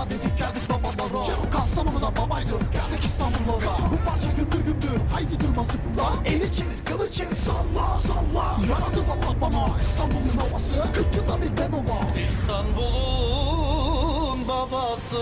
Baba dedik geldik babalara Kastamonu'da babaydı geldik İstanbul'a Bu parça gümbür gümbür haydi durma zıpla Eli çevir kıvır çevir salla salla. Yaradı valla bana İstanbul'un havası 40 yılda bir ben ova İstanbul'un babası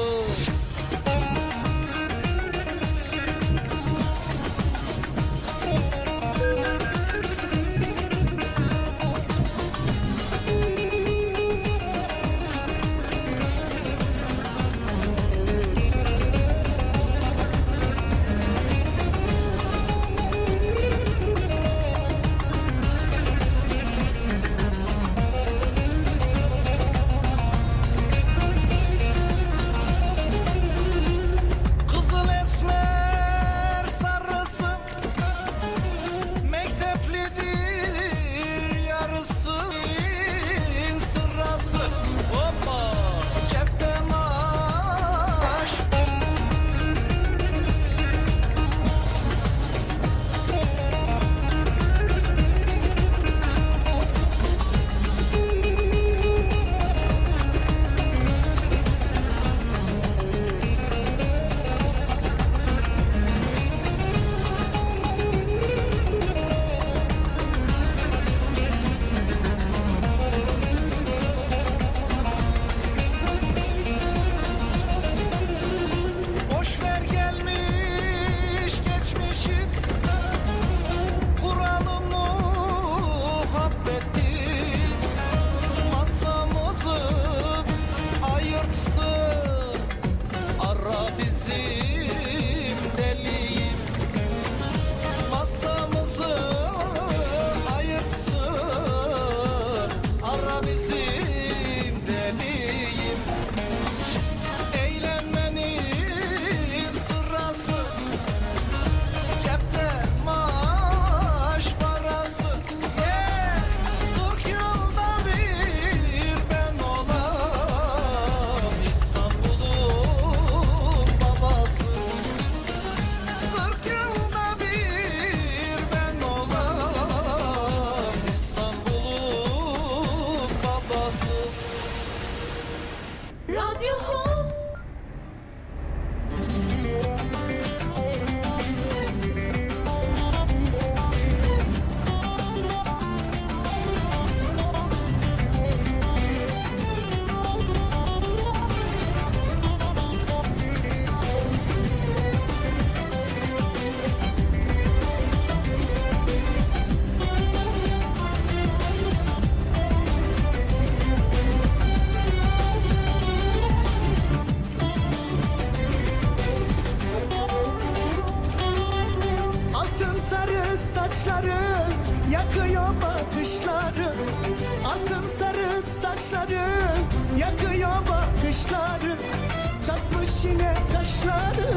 yine kaşları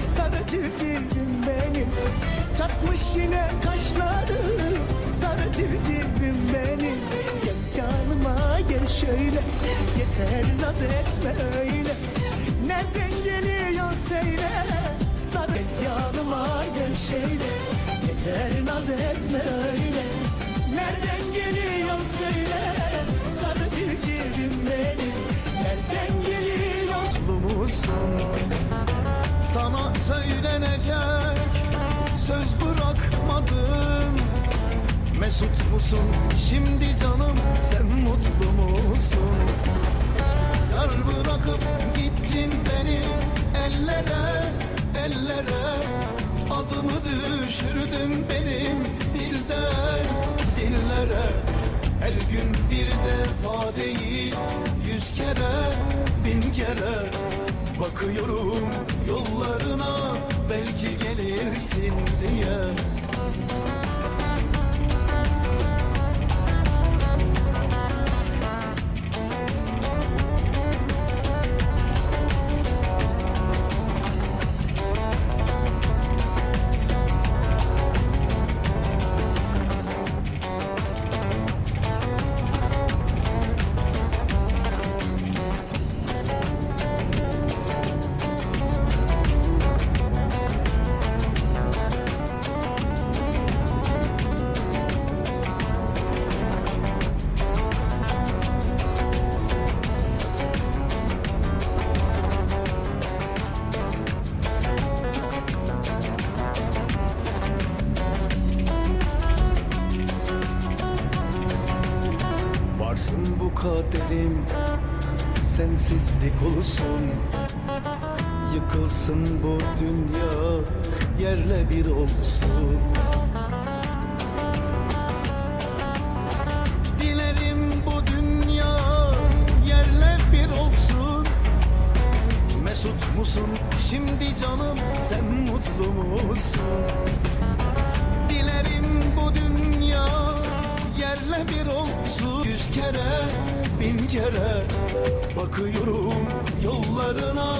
sarı civcivim benim. Çatmış yine kaşları sarı civcivim benim. Gel yanıma gel şöyle. Yeter naz etme öyle. Nereden geliyor söyle. Sarı yanıma gel şöyle. Yeter naz etme öyle söylenecek. Söz bırakmadın. Mesut musun? Şimdi canım sen mutlu musun? Yar bırakıp gittin beni ellere ellere. Adımı düşürdün benim dilden dillere. Her gün bir defa değil yüz kere bin kere Bakıyorum yollarına belki gelirsin diye Varsın bu kaderim Sensizlik olsun. Yıkılsın bu dünya Yerle bir olsun. Dilerim bu dünya yerle bir olsun. Mesut musun? Şimdi canım sen mutlu musun? Yerle bir olsun. Yüz kere bin kere bakıyorum yollarına.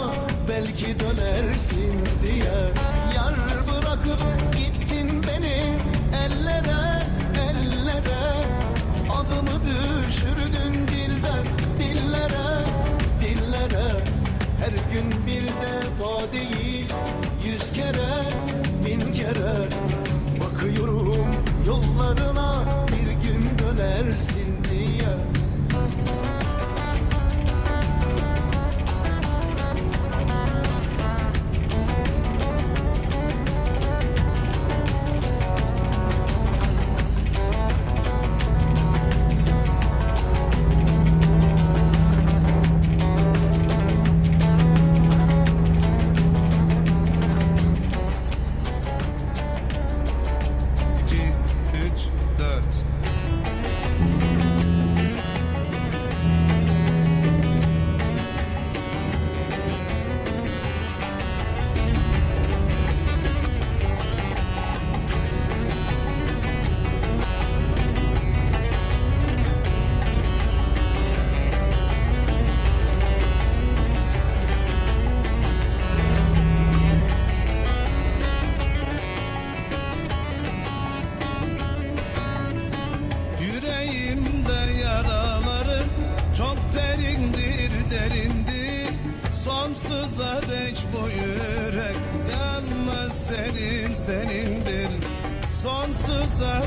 Belki dönersin diye. Yar bırakıp gittin beni ellere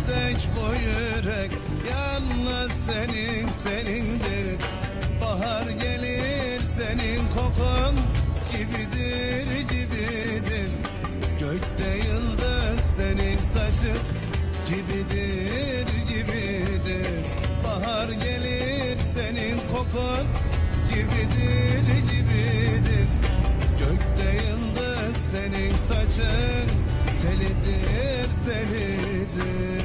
Dek bu yürek yalnız senin senindir. Bahar gelir senin kokun gibidir gibidir. Gökte yıldız senin saçın gibidir gibidir. Bahar gelir senin kokun gibidir gibidir. Gökte yıldız senin saçın telidir telidir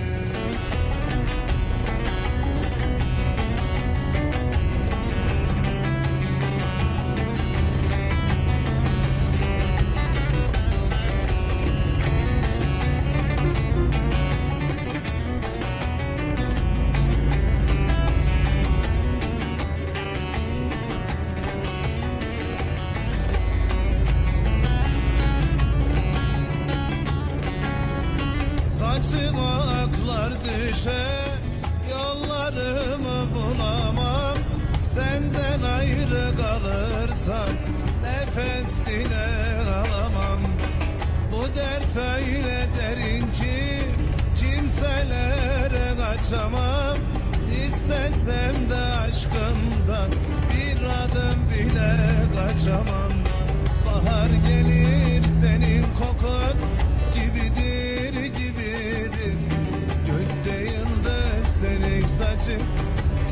saçın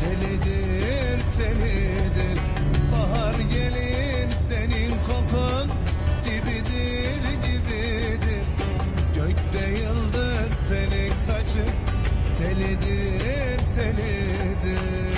telidir telidir. Bahar gelir senin kokun gibidir gibidir. Gökte yıldız senin saçın telidir telidir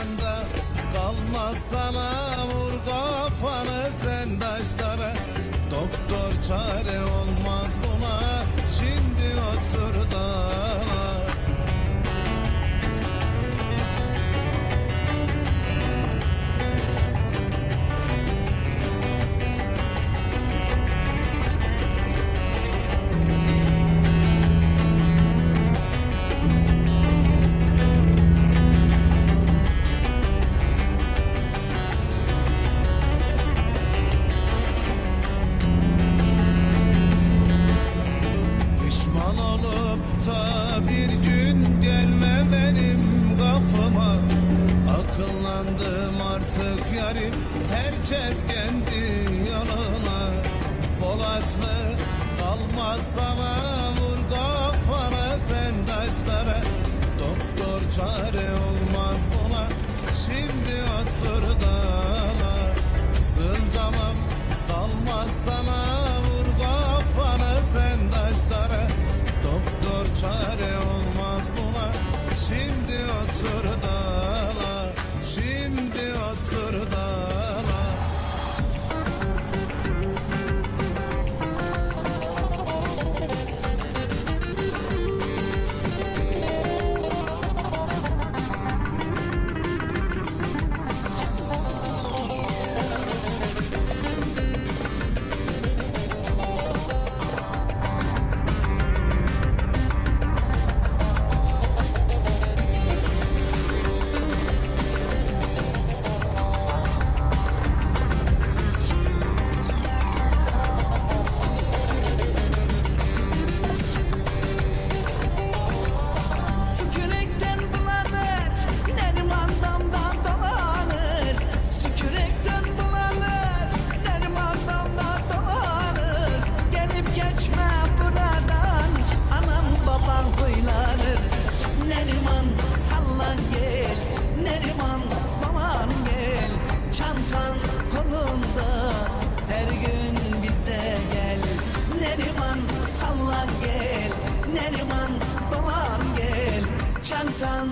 Sincan'da kalmaz sana Vur kafanı sen taşlara. Doktor çare olmaz Akıllandım artık yarim herkes kendi yoluna. Polatlı kalmaz sana vur kafana sen taşlara. Doktor çare olmaz buna şimdi otur dala. Sığıncamam kalmaz sana vur kafana sen taşlara. Doktor çare olmaz buna Şimdi Neriman baban gel. Çantan kolunda, her gün bize gel. Neriman sallan gel, Neriman baban gel. Çantan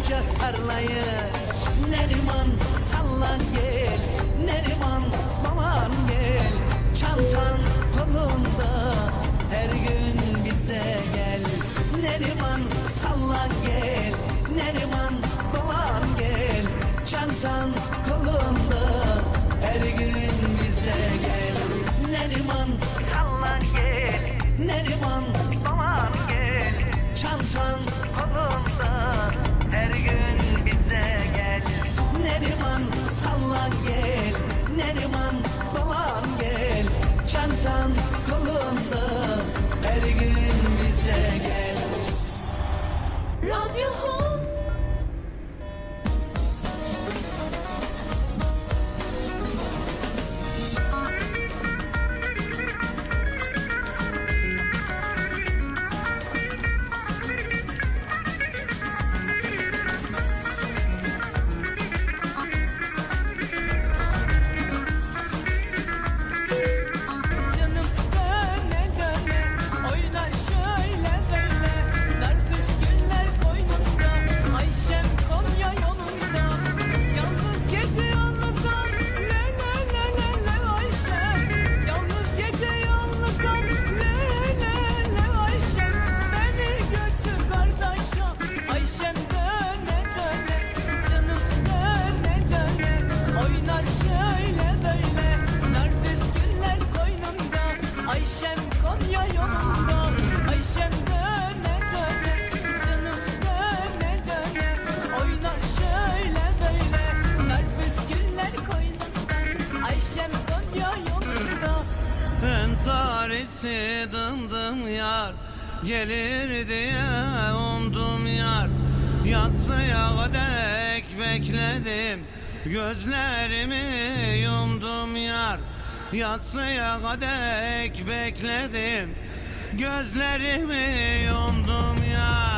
olacak arlayı Neriman salla gel. Neriman baban gel. Çantan kolunda her gün bize gel. Neriman salla gel. Neriman baban gel. Çantan kolunda her gün bize gel. Neriman salla gel. Neriman baban gel. Çantan kolunda her gün bize gel. Neriman sallan gel. Neriman dolan gel. Çantan kolunda. Her gün bize gel. Radyo gelir diye umdum yar. Yatsıya dek bekledim. Gözlerimi yumdum yar. Yatsıya dek bekledim. Gözlerimi yumdum yar.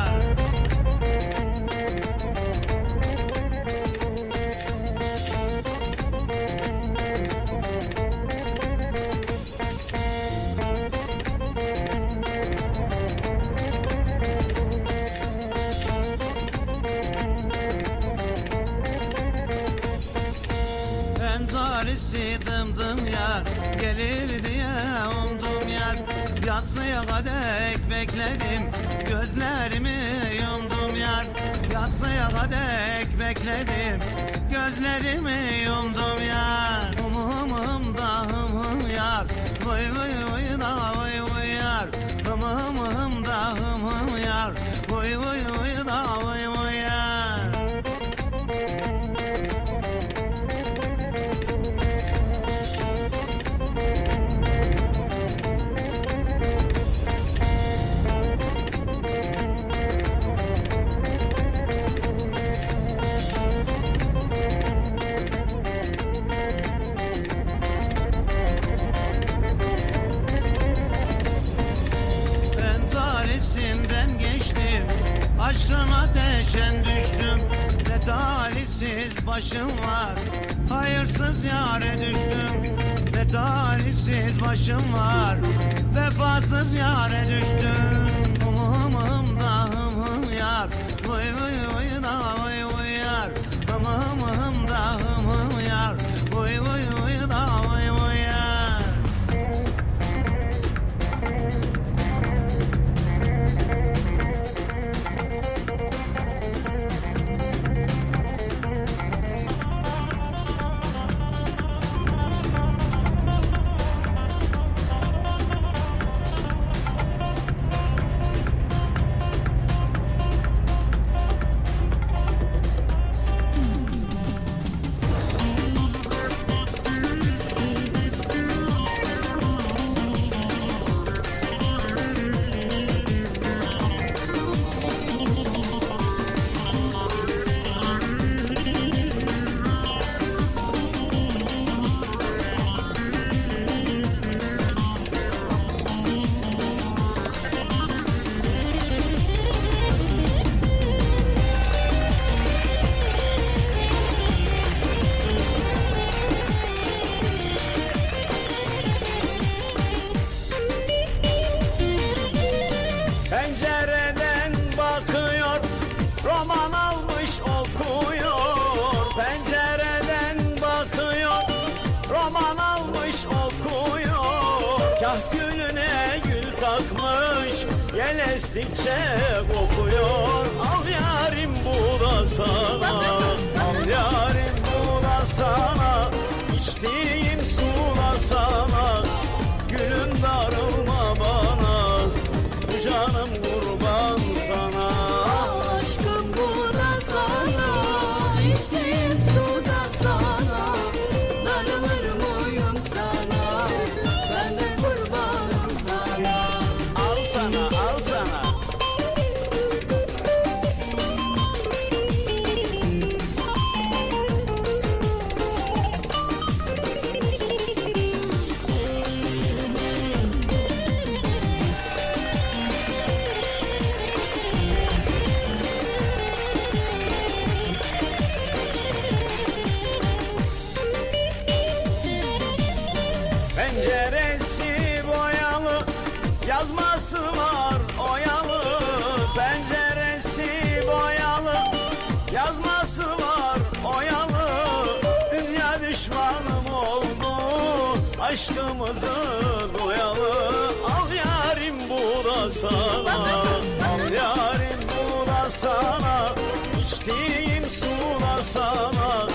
Yazması var oyalı Penceresi boyalı. Yazması var oyalı Dünya düşmanım oldu. Aşkımızı doyalı. Al yarim bu da sana Al yarim bu da sana. İçtiğim su da sana